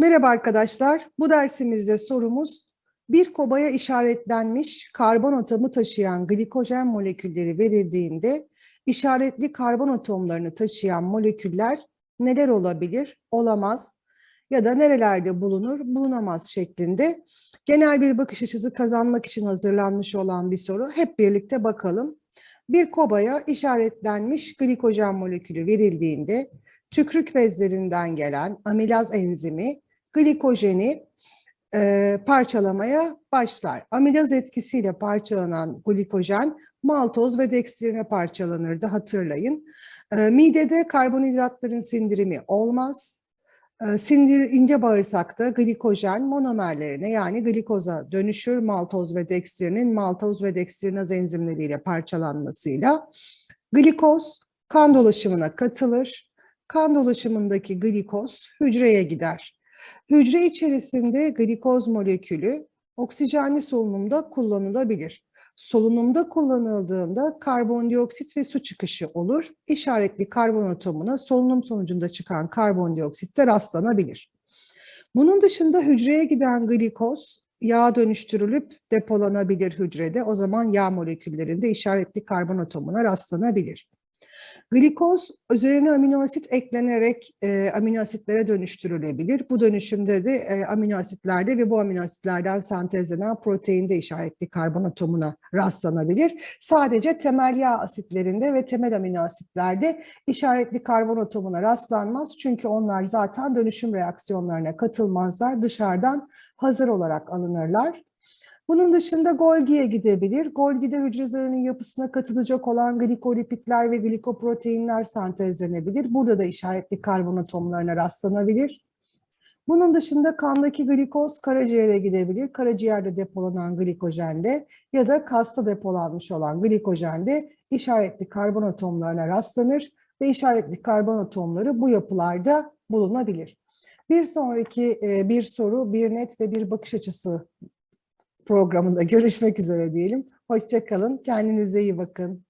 Merhaba arkadaşlar. Bu dersimizde sorumuz bir kobaya işaretlenmiş karbon atomu taşıyan glikojen molekülleri verildiğinde işaretli karbon atomlarını taşıyan moleküller neler olabilir, olamaz ya da nerelerde bulunur, bulunamaz şeklinde genel bir bakış açısı kazanmak için hazırlanmış olan bir soru. Hep birlikte bakalım. Bir kobaya işaretlenmiş glikojen molekülü verildiğinde tükrük bezlerinden gelen amilaz enzimi glikojeni e, parçalamaya başlar. Amilaz etkisiyle parçalanan glikojen maltoz ve dekstrine parçalanırdı hatırlayın. E, midede karbonhidratların sindirimi olmaz. E, sindir ince bağırsakta glikojen monomerlerine yani glikoza dönüşür maltoz ve dekstrinin maltoz ve dekstrinaz enzimleriyle parçalanmasıyla. Glikoz kan dolaşımına katılır. Kan dolaşımındaki glikoz hücreye gider. Hücre içerisinde glikoz molekülü oksijenli solunumda kullanılabilir. Solunumda kullanıldığında karbondioksit ve su çıkışı olur. İşaretli karbon atomuna solunum sonucunda çıkan karbondioksitte rastlanabilir. Bunun dışında hücreye giden glikoz yağ dönüştürülüp depolanabilir hücrede. O zaman yağ moleküllerinde işaretli karbon atomuna rastlanabilir. Glikoz üzerine amino asit eklenerek e, amino asitlere dönüştürülebilir. Bu dönüşümde de e, amino asitlerde ve bu amino asitlerden sentezlenen proteinde işaretli karbon atomuna rastlanabilir. Sadece temel yağ asitlerinde ve temel amino asitlerde işaretli karbon atomuna rastlanmaz. Çünkü onlar zaten dönüşüm reaksiyonlarına katılmazlar. Dışarıdan hazır olarak alınırlar. Bunun dışında Golgi'ye gidebilir. Golgi'de hücre zarının yapısına katılacak olan glikolipitler ve glikoproteinler sentezlenebilir. Burada da işaretli karbon atomlarına rastlanabilir. Bunun dışında kandaki glikoz karaciğere gidebilir. Karaciğerde depolanan glikojende ya da kasta depolanmış olan glikojende işaretli karbon atomlarına rastlanır ve işaretli karbon atomları bu yapılarda bulunabilir. Bir sonraki e, bir soru, bir net ve bir bakış açısı programında görüşmek üzere diyelim. Hoşçakalın, kendinize iyi bakın.